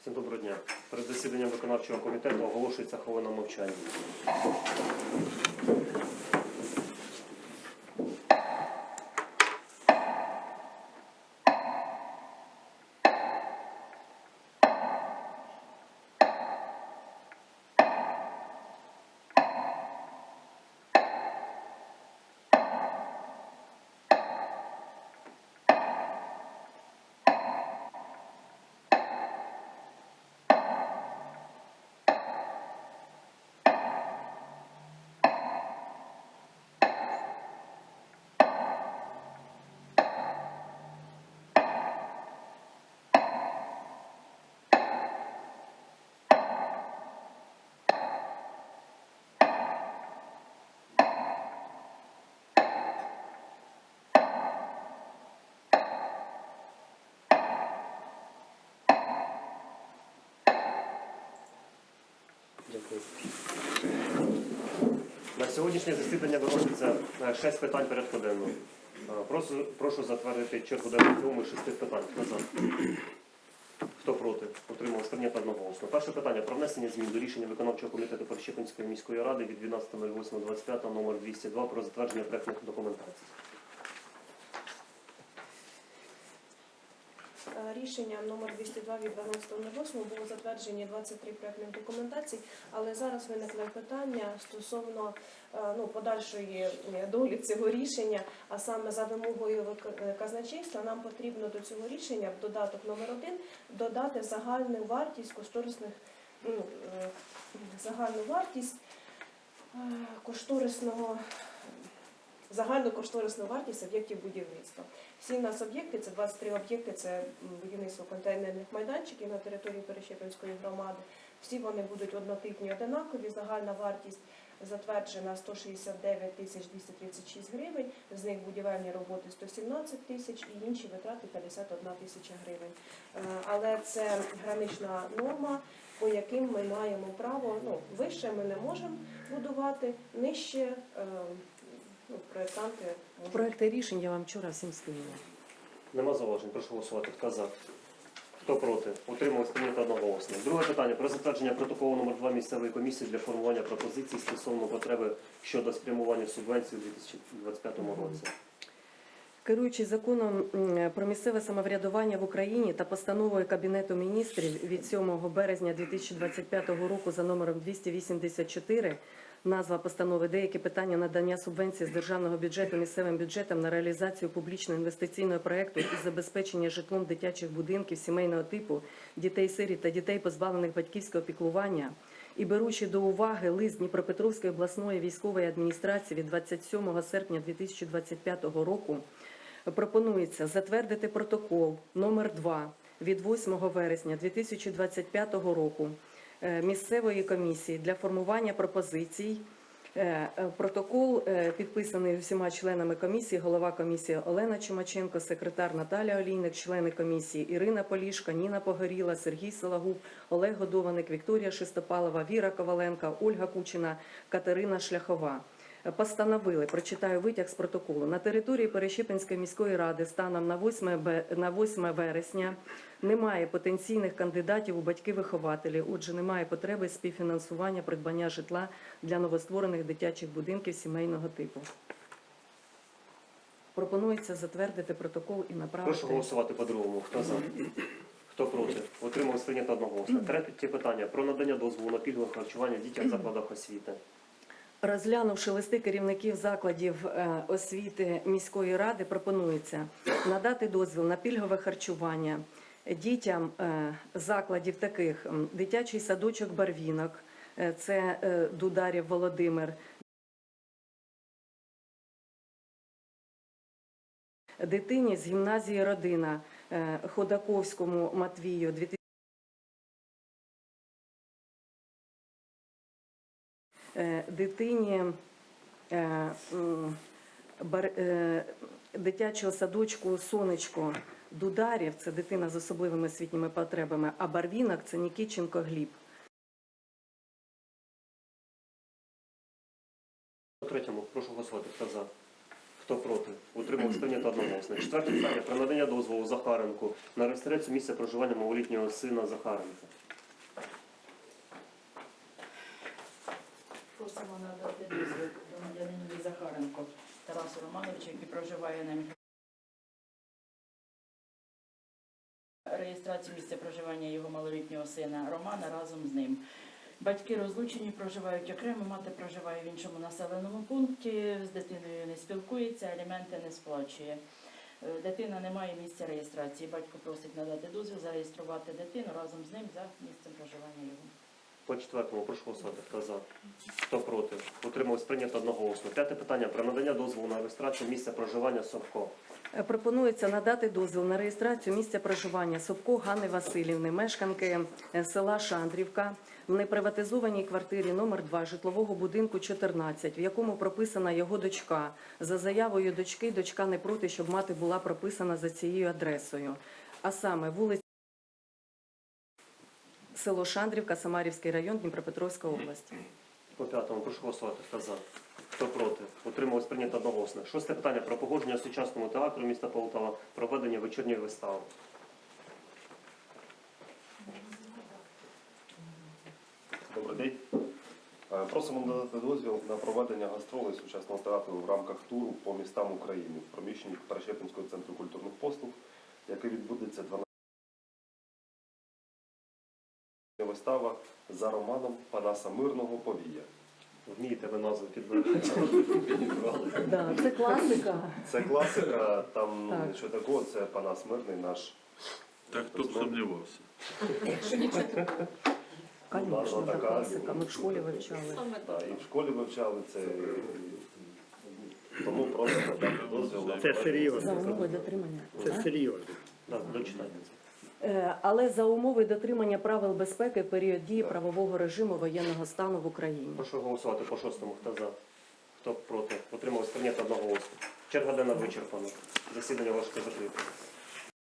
Всім доброго дня. Перед засіданням виконавчого комітету оголошується хвилина мовчання. На сьогоднішнє засідання виноситься е, шесть питань порядку денного. Е, Прошу, прошу затвердити чергу денну в цілому шести питань. Хто за? Хто проти? Утрималось прийнято одноголосно. Перше питання про внесення змін до рішення виконавчого комітету Перещепинської міської ради від 12.08.25 номер 202 про затвердження проектних документацій. Рішенням номер 202 від 12.08 було затверджені 23 проектних документацій, але зараз виникли питання стосовно е, ну, подальшої е, долі цього рішення, а саме за вимогою е, казначейства нам потрібно до цього рішення в додаток номер 1 додати загальну вартість кошторисних ну, е, загальну вартість е, кошторисного загальну кошторисну вартість об'єктів будівництва. Всі в нас об'єкти, це 23 об'єкти, це будівництво контейнерних майданчиків на території Перещепинської громади. Всі вони будуть однотипні, одинакові. Загальна вартість затверджена 169 тисяч 236 гривень, з них будівельні роботи 117 тисяч і інші витрати 51 тисяча гривень. Е, Але це гранична норма, по яким ми маємо право, ну, вище ми не можемо будувати, нижче е, ну, проєктанти. Проекти рішень я вам вчора всім скинула. Нема зауважень, прошу голосувати. Хто за? Хто проти? Утрималось прийнято одноголосно. Друге питання про затвердження протоколу номер 2 місцевої комісії для формування пропозицій стосовно потреби щодо спрямування субвенцій у 2025 році. Керуючись законом про місцеве самоврядування в Україні та постановою Кабінету міністрів від 7 березня 2025 року за номером 284, назва постанови деякі питання надання субвенції з державного бюджету місцевим бюджетам на реалізацію публічного інвестиційного проекту із забезпечення житлом дитячих будинків сімейного типу, дітей-сиріт та дітей, позбавлених батьківського піклування. І беручи до уваги лист Дніпропетровської обласної військової адміністрації від 27 серпня 2025 року, пропонується затвердити протокол номер 2 від 8 вересня 2025 року місцевої комісії для формування пропозицій. Е, е, Протокол е, підписаний всіма членами комісії, голова комісії Олена Чумаченко, секретар Наталя Олійник, члени комісії Ірина Полішка, Ніна Погоріла, Сергій Сологуб, Олег Годованик, Вікторія Шестопалова, Віра Коваленка, Ольга Кучина, Катерина Шляхова. Постановили, прочитаю витяг з протоколу. На території Перещепинської міської ради станом на 8, на 8 вересня немає потенційних кандидатів у батьки-вихователі, отже, немає потреби співфінансування придбання житла для новостворених дитячих будинків сімейного типу. Пропонується затвердити протокол і направити. Прошу голосувати по-другому. Хто за? Хто проти? Утрималось прийнято одноголосно. Третє питання про надання дозволу на пільгове харчування дітям в закладах освіти. Розглянувши листи керівників закладів е, освіти міської ради, пропонується надати дозвіл на пільгове харчування дітям е, закладів таких дитячий садочок Барвінок, е, це Дударів Володимир, дитині з гімназії Родина Ходаковському Матвію дитині е, м, бар- е, дитячого садочку Сонечко Дударів, це дитина з особливими освітніми потребами, а Барвінок це Нікіченко Гліб. Третьому прошу голосувати. Хто за? Хто проти? Утрималось прийнято одноголосно. Четверте питання про надання дозволу Захаренку на реєстрацію місця проживання малолітнього сина Захаренка. Просимо надати дозвіл громадянинові Захаренко Тарасу Романовичу, який проживає на мікро- реєстрацію місця проживання його малолітнього сина Романа разом з ним. Батьки розлучені, проживають окремо, мати проживає в іншому населеному пункті, з дитиною не спілкується, аліменти не сплачує. Е, Дитина не має місця реєстрації. Батько просить надати дозвіл зареєструвати дитину разом з ним за місцем проживання його. По четвертому прошу голосувати. Хто за? Хто проти? Утрималось прийнято одноголосно. П'яте питання про надання дозволу на реєстрацію місця проживання Совко. Е, Пропонується надати дозвіл на реєстрацію місця проживання Собко Ганни Васильівни, мешканки е, села Шандрівка, в неприватизованій квартирі номер 2 житлового будинку 14, в якому прописана його дочка. За заявою дочки, дочка не проти, щоб мати була прописана за цією адресою. А саме вулиця село Шандрівка, Самарівський район, Дніпропетровська область. По п'ятому прошу голосувати. Хто за? Хто проти? Утрималось прийнято одноголосно. Шосте питання про погодження сучасному театру міста Полтава, проведення вечірньої вистави. Добрий день. Е, Просимо надати дозвіл на проведення гастролей сучасного театру в рамках туру по містам України в приміщенні Перещепінського центру культурних послуг, який відбудеться 12 вистава за романом Панаса Мирного Повія. Вмієте ви назви підбирати? Да, це класика. Це класика, там ну, Так. нічого такого, це Панас Мирний, наш Так хто б сумнівався. Конечно, це така, класика. Ми в школі вивчали. та, і в школі вивчали це. Тому просто надати дозвіл Це серйозно. За умови дотримання. Це серйозно. Так, дочитайте це. Е, Але за умови дотримання правил безпеки період дії правового режиму воєнного стану в Україні. Прошу голосувати по шостому. Хто за? Хто проти? Утрималось прийнято голосу. Черга денна вичерпана. Засідання важко закрите.